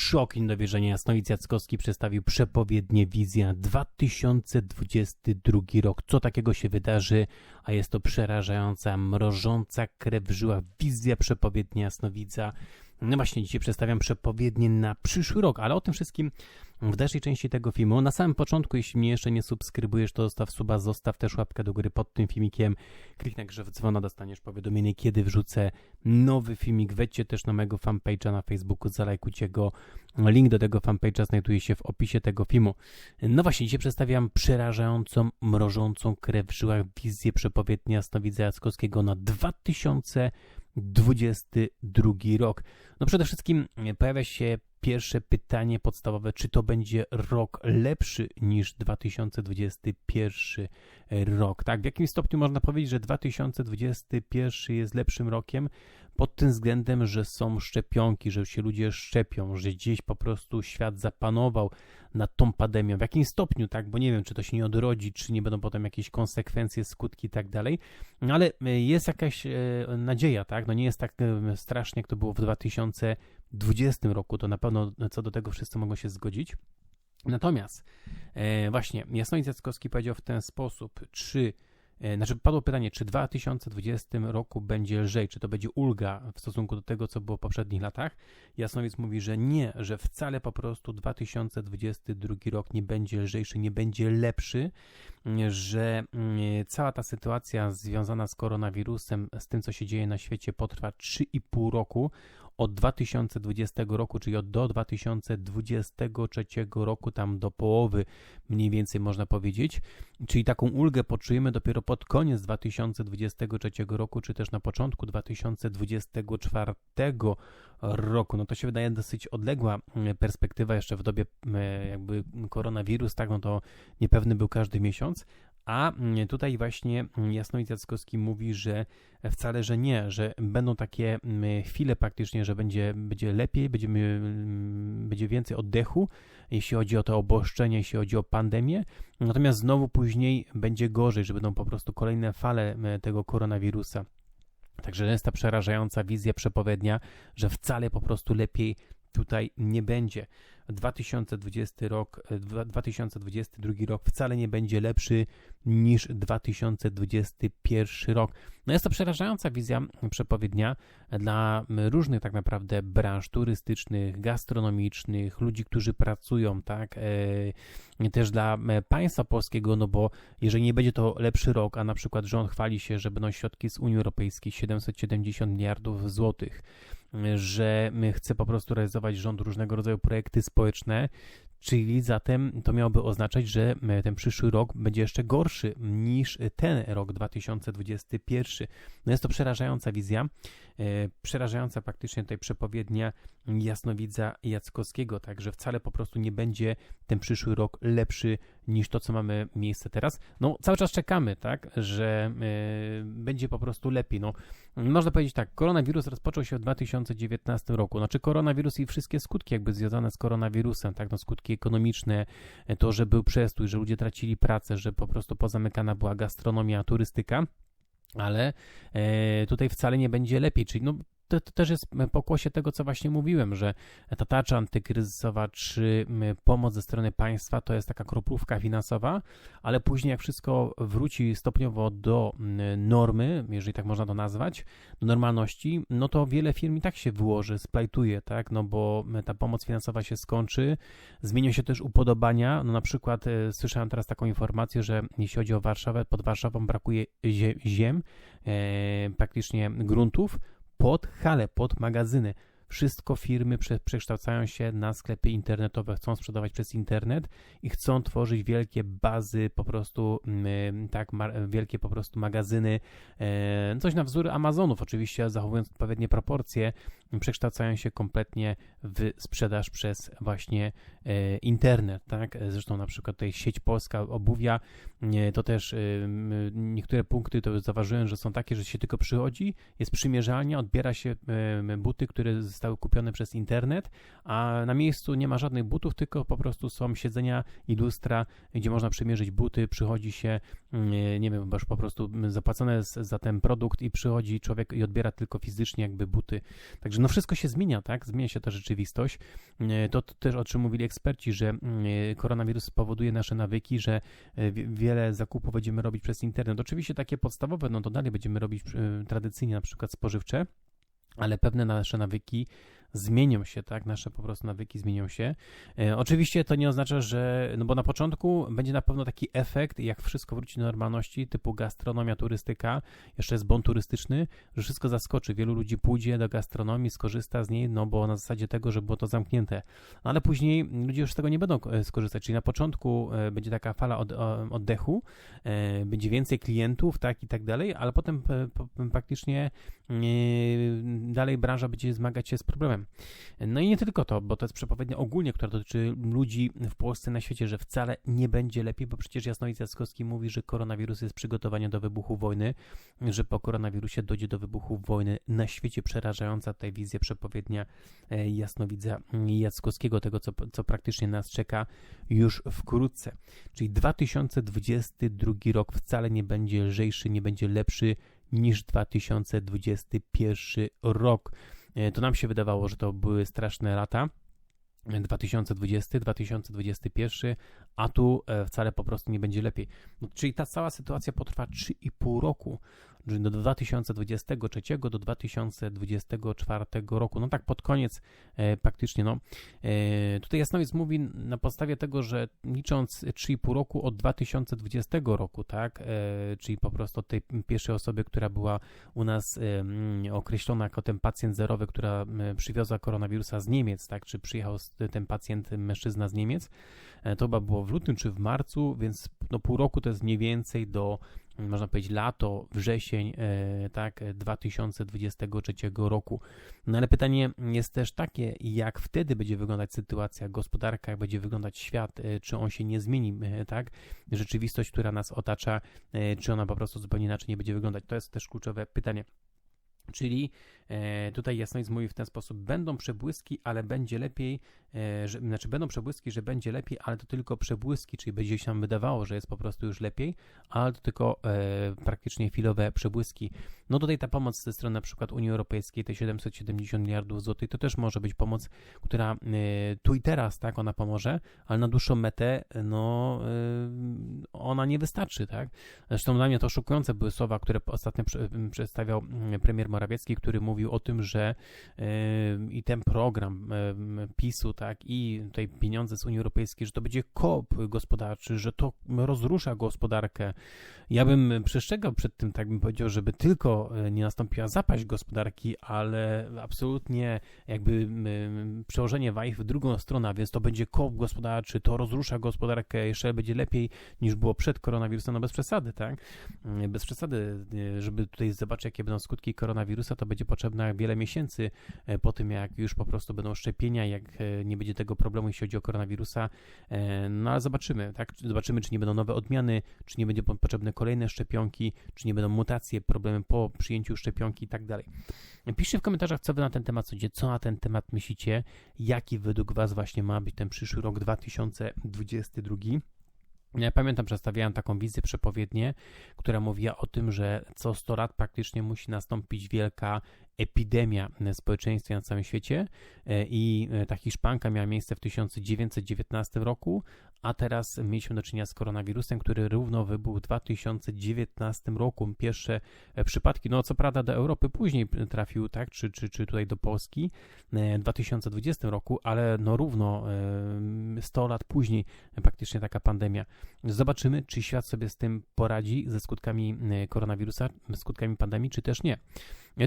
Szok i niedowierzenie. Jasnowic Jackowski przedstawił przepowiednie wizja 2022 rok. Co takiego się wydarzy? A jest to przerażająca, mrożąca krew w żyłach wizja przepowiednia Jasnowidza. No właśnie, dzisiaj przedstawiam przepowiednie na przyszły rok, ale o tym wszystkim w dalszej części tego filmu. Na samym początku, jeśli mnie jeszcze nie subskrybujesz, to zostaw suba, zostaw też łapkę do góry pod tym filmikiem. Kliknij grze w dzwona, dostaniesz powiadomienie, kiedy wrzucę nowy filmik. Wejdźcie też na mojego fanpage'a na Facebooku, zalajkujcie go. Link do tego fanpage'a znajduje się w opisie tego filmu. No właśnie, dzisiaj przedstawiam przerażającą, mrożącą krew w żyłach wizję przepowiednia Jasnowidza Jackowskiego na 2022 rok. No przede wszystkim pojawia się pierwsze pytanie podstawowe, czy to będzie rok lepszy niż 2021 rok, tak? W jakim stopniu można powiedzieć, że 2021 jest lepszym rokiem? Pod tym względem, że są szczepionki, że się ludzie szczepią, że gdzieś po prostu świat zapanował nad tą pandemią. W jakim stopniu, tak? Bo nie wiem, czy to się nie odrodzi, czy nie będą potem jakieś konsekwencje, skutki i tak dalej. Ale jest jakaś e, nadzieja, tak? No nie jest tak e, strasznie, jak to było w 2020 roku. To na pewno co do tego wszyscy mogą się zgodzić. Natomiast e, właśnie Jasnowic Jackowski powiedział w ten sposób, czy E, znaczy padło pytanie, czy w 2020 roku będzie lżej, czy to będzie ulga w stosunku do tego, co było w poprzednich latach. Jasnowiec mówi, że nie, że wcale po prostu 2022 rok nie będzie lżejszy, nie będzie lepszy, że mm, cała ta sytuacja związana z koronawirusem, z tym, co się dzieje na świecie, potrwa 3,5 roku od 2020 roku, czyli od do 2023 roku, tam do połowy mniej więcej można powiedzieć, czyli taką ulgę poczujemy dopiero pod koniec 2023 roku, czy też na początku 2024 roku. No to się wydaje dosyć odległa mm, perspektywa jeszcze w dobie mm, jakby koronawirus, tak, no to niepewny był każdy miesiąc, a mm, tutaj właśnie Jasnowic Jackowski mówi, że wcale, że nie, że będą takie chwile praktycznie, że będzie, będzie lepiej, będziemy, będzie więcej oddechu, jeśli chodzi o to obostrzenie, jeśli chodzi o pandemię, natomiast znowu później będzie gorzej, że będą po prostu kolejne fale tego koronawirusa. Także jest ta przerażająca wizja przepowiednia, że wcale po prostu lepiej tutaj nie będzie. 2020 rok, 2022 e, rok wcale nie będzie lepszy niż 2021 rok. No jest to przerażająca wizja przepowiednia dla różnych tak naprawdę branż turystycznych, gastronomicznych, ludzi, którzy pracują, tak, e, też dla państwa polskiego, no bo jeżeli nie będzie to lepszy rok, a na przykład rząd chwali się, że będą środki z Unii Europejskiej 770 miliardów złotych, że chce po prostu realizować rząd różnego rodzaju projekty społeczne, Czyli zatem to miałoby oznaczać, że ten przyszły rok będzie jeszcze gorszy niż ten rok 2021. No jest to przerażająca wizja, e, przerażająca praktycznie tutaj przepowiednia jasnowidza Jackowskiego, także wcale po prostu nie będzie ten przyszły rok lepszy niż to, co mamy miejsce teraz. No cały czas czekamy, tak, że y, będzie po prostu lepiej. No, można powiedzieć tak, koronawirus rozpoczął się w 2019 roku. Znaczy koronawirus i wszystkie skutki jakby związane z koronawirusem, tak, no skutki ekonomiczne, to, że był przestój, że ludzie tracili pracę, że po prostu pozamykana była gastronomia, turystyka ale e, tutaj wcale nie będzie lepiej. Czyli no, to, to, też jest pokłosie tego, co właśnie mówiłem, że ta tarcza antykryzysowa czy pomoc ze strony państwa to jest taka kroplówka finansowa, ale później jak wszystko wróci stopniowo do normy, jeżeli tak można to nazwać, do normalności, no to wiele firm i tak się wyłoży, splajtuje, tak, no bo ta pomoc finansowa się skończy, zmienią się też upodobania, no na przykład e, słyszałem teraz taką informację, że jeśli chodzi o Warszawę, pod Warszawą brakuje ziem, e, praktycznie gruntów, pod hale, pod magazyny. Wszystko firmy prze, przekształcają się na sklepy internetowe, chcą sprzedawać przez internet i chcą tworzyć wielkie bazy, po prostu mm, tak, wielkie po prostu magazyny, e, coś na wzór Amazonów, oczywiście zachowując odpowiednie proporcje, przekształcają się kompletnie w sprzedaż przez właśnie e, internet, tak? Zresztą na przykład tutaj sieć polska obuwia, to też e, niektóre punkty to zauważyłem, że są takie, że się tylko przychodzi, jest przymierzalnia, odbiera się buty, które zostały kupione przez internet, a na miejscu nie ma żadnych butów, tylko po prostu są siedzenia i lustra, gdzie można przymierzyć buty, przychodzi się, mm, nie wiem, już po prostu zapłacone za ten produkt i przychodzi człowiek i odbiera tylko fizycznie jakby buty. Także no wszystko się zmienia, tak? Zmienia się ta rzeczywistość. To też o czym mówili eksperci, że koronawirus spowoduje nasze nawyki, że wiele zakupów będziemy robić przez internet. Oczywiście takie podstawowe, no to dalej będziemy robić tradycyjnie, na przykład spożywcze, ale pewne nasze nawyki zmienią się, tak? Nasze po prostu nawyki zmienią się. E, oczywiście to nie oznacza, że, no bo na początku będzie na pewno taki efekt, jak wszystko wróci do normalności, typu gastronomia, turystyka, jeszcze jest bon turystyczny, że wszystko zaskoczy. Wielu ludzi pójdzie do gastronomii, skorzysta z niej, no bo na zasadzie tego, że było to zamknięte. No ale później ludzie już z tego nie będą e, skorzystać, czyli na początku e, będzie taka fala od, oddechu, będzie więcej klientów, tak i tak dalej, ale potem praktycznie dalej branża będzie zmagać się z problemem. No i nie tylko to, bo to jest przepowiednia ogólnie, która dotyczy ludzi w Polsce, na świecie, że wcale nie będzie lepiej, bo przecież Jasnowic Jackowski mówi, że koronawirus jest przygotowaniem do wybuchu wojny, że po koronawirusie dojdzie do wybuchu wojny na świecie. Przerażająca tutaj wizja przepowiednia e, Jasnowidza Jackowskiego, tego co, co praktycznie nas czeka już wkrótce. Czyli 2022 rok wcale nie będzie lżejszy, nie będzie lepszy niż 2021 rok. E, to nam się wydawało, że to były straszne lata. 2020, 2021, a tu e, wcale po prostu nie będzie lepiej. No, czyli ta cała sytuacja potrwa 3,5 roku do 2023 do 2024 roku. No tak pod koniec e, praktycznie. No. E, tutaj Jasnowiec mówi na podstawie tego, że licząc 3,5 roku od 2020 roku, tak, e, czyli po prostu od tej pierwszej osoby, która była u nas e, określona jako ten pacjent zerowy, która e, przywiozła koronawirusa z Niemiec, tak, czy przyjechał ten pacjent mężczyzna z Niemiec, e, to chyba było w lutym czy w marcu, więc no pół roku to jest mniej więcej do można powiedzieć, lato, wrzesień, e, tak, 2023 roku. No ale pytanie jest też takie, jak wtedy będzie wyglądać sytuacja, gospodarka, jak będzie wyglądać świat, e, czy on się nie zmieni, e, tak? Rzeczywistość, która nas otacza, czy ona po prostu zupełnie inaczej nie będzie wyglądać? To jest też kluczowe pytanie. Czyli e, tutaj Jasnowic mówi w ten sposób, będą przebłyski, ale będzie lepiej, e, że, znaczy będą przebłyski, że będzie lepiej, ale to tylko przebłyski, czyli będzie się nam wydawało, że jest po prostu już lepiej, ale to tylko e, praktycznie chwilowe przebłyski. No tutaj ta pomoc ze strony na przykład Unii Europejskiej, te 770 miliardów złotych, to też może być pomoc, która tu i teraz, tak, ona pomoże, ale na dłuższą metę, no ona nie wystarczy, tak. Zresztą dla mnie to szokujące były słowa, które ostatnio przedstawiał premier który mówił o tym, że i ten program PiSu, tak, i tutaj pieniądze z Unii Europejskiej, że to będzie kop gospodarczy, że to rozrusza gospodarkę. Ja bym przestrzegał przed tym, tak bym powiedział, żeby tylko e, nie nastąpiła zapaść gospodarki, ale absolutnie jakby przełożenie wajch w drugą stronę, więc to będzie kop gospodarczy, to rozrusza gospodarkę, jeszcze będzie lepiej niż było przed koronawirusem, no bez przesady, tak? Bez przesady, e, żeby tutaj zobaczyć, jakie będą skutki koronawirusa koronawirusa, to będzie potrzebne wiele miesięcy e, po tym, jak już po prostu będą szczepienia, jak e, nie będzie tego problemu, jeśli chodzi o koronawirusa. E, no ale zobaczymy, tak? Zobaczymy, czy nie będą nowe odmiany, czy nie będzie potrzebne kolejne szczepionki, czy nie będą mutacje, problemy po przyjęciu szczepionki i tak dalej. Piszcie w komentarzach, co wy na ten temat sądzicie, co na ten temat myślicie, jaki według was właśnie ma być ten przyszły rok 2022. Ja pamiętam, przedstawiałem taką wizję przepowiednię, która mówiła o tym, że co 100 lat praktycznie musi nastąpić wielka epidemia w społeczeństwie na całym świecie e, i e, ta Hiszpanka miała miejsce w 1919 roku, a teraz mieliśmy do czynienia z koronawirusem, który równo wybuchł w 2019 roku. Pierwsze e, przypadki, no co prawda do Europy później trafił, tak, czy, czy, czy tutaj do Polski w 2020 roku, ale no równo 100 lat później praktycznie taka pandemia. Zobaczymy, czy świat sobie z tym poradzi, ze skutkami koronawirusa, skutkami pandemii, czy też nie.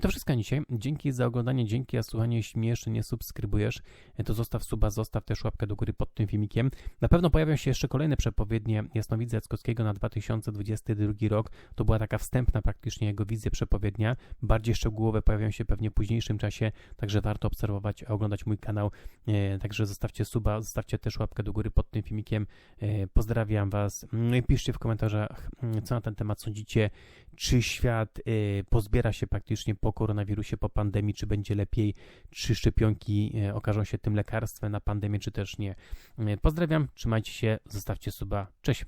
To wszystko dzisiaj. Dzięki za oglądanie, dzięki za słuchanie. Jeśli mnie jeszcze nie subskrybujesz, to zostaw suba, zostaw też łapkę do góry pod tym filmikiem. Na pewno pojawią się jeszcze kolejne przepowiednie Jasnowidza Jackowskiego na 2022 rok. To była taka wstępna praktycznie jego wizja przepowiednia. Bardziej szczegółowe pojawią się pewnie w późniejszym czasie, także warto obserwować, oglądać mój kanał. E, także zostawcie suba, zostawcie też łapkę do góry pod tym filmikiem. E, pozdrawiam Was. No piszcie w komentarzach, co na ten temat sądzicie. Czy świat e, pozbiera się praktycznie właśnie po koronawirusie, po pandemii, czy będzie lepiej, czy szczepionki e, okażą się tym lekarstwem na pandemię, czy też nie. E, Pozdrawiam, trzymajcie się, zostawcie suba, cześć.